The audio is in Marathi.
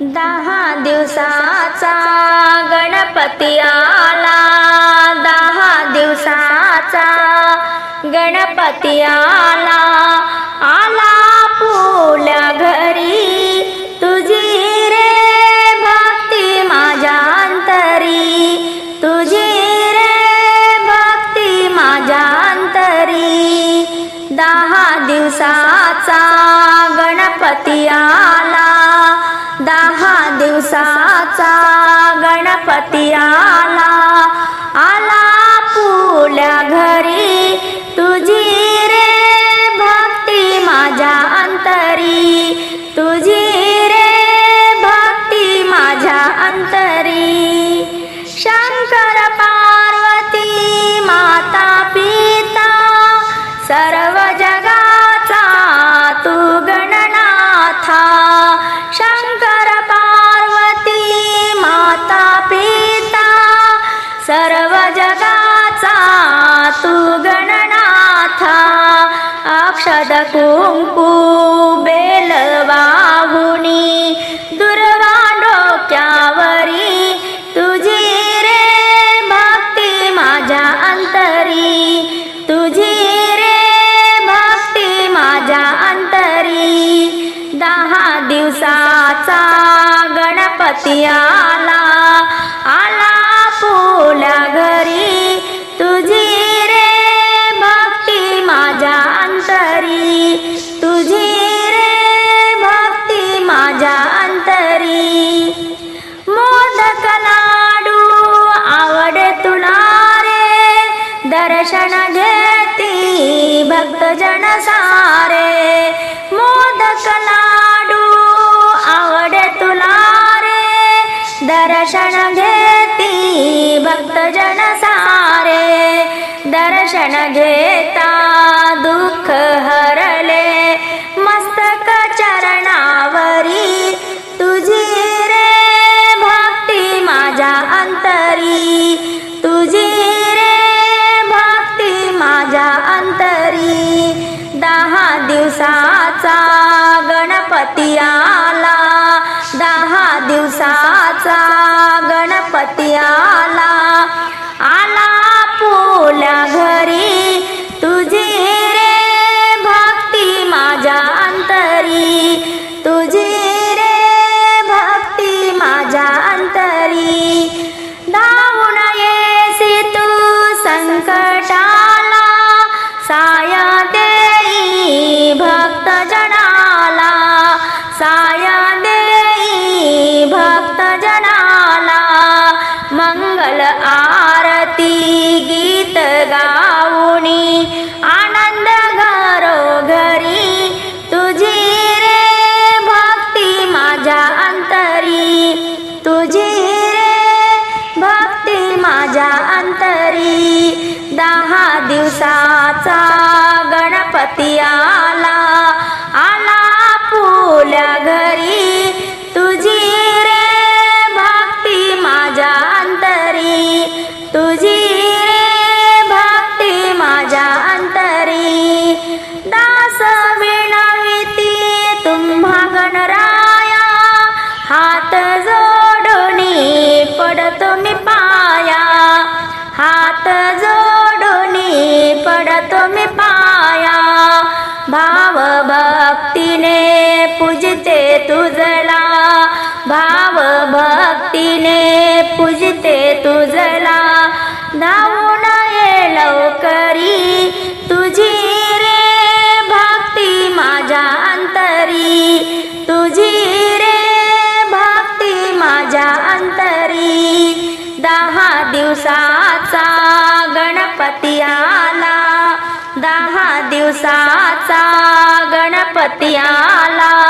दहा दिवसाचा गणपती आला. दहा दिवसाचा गणपती आला. आला फुल्या घरी. तुझी रे भक्ती माझ्या अंतरी तुझी रे भक्ती माझ्या अंतरी दहा दिवसाचा गणपती आला दिवसाचा गणपती आला आला पुल्या घर. सर्व जगाचा तू गणनाथा अक्षद कुंकू बेल वाहुनी दुर्वा डोक्यावरी तुझी रे भक्ती माझ्या अंतरी तुझी रे भक्ती माझ्या अंतरी. दहा दिवसाचा गणपती आला भक्तजन सारे आवडे तुला रे दर्शन घेती भक्तजन सारे दर्शन घेता दुःख दिवसाचा आरती गीत गाऊनी आनंद घरोघरी तुझी रे भक्ती माझ्या अंतरी. तुझी रे भक्ती माझ्या अंतरी. दहा दिवसाचा गणपती आला. पडतो मी पाया. भाव भक्तीने पूजते तुझला. भाव भक्तीने पूजते तुझला. धावून ये लवकरी. तुझी रे भक्ती माझ्या अंतरी. तुझी रे भक्ती माझ्या अंतरी. दहा दिवसाचा गणपती दिवसाचा गणपती आला.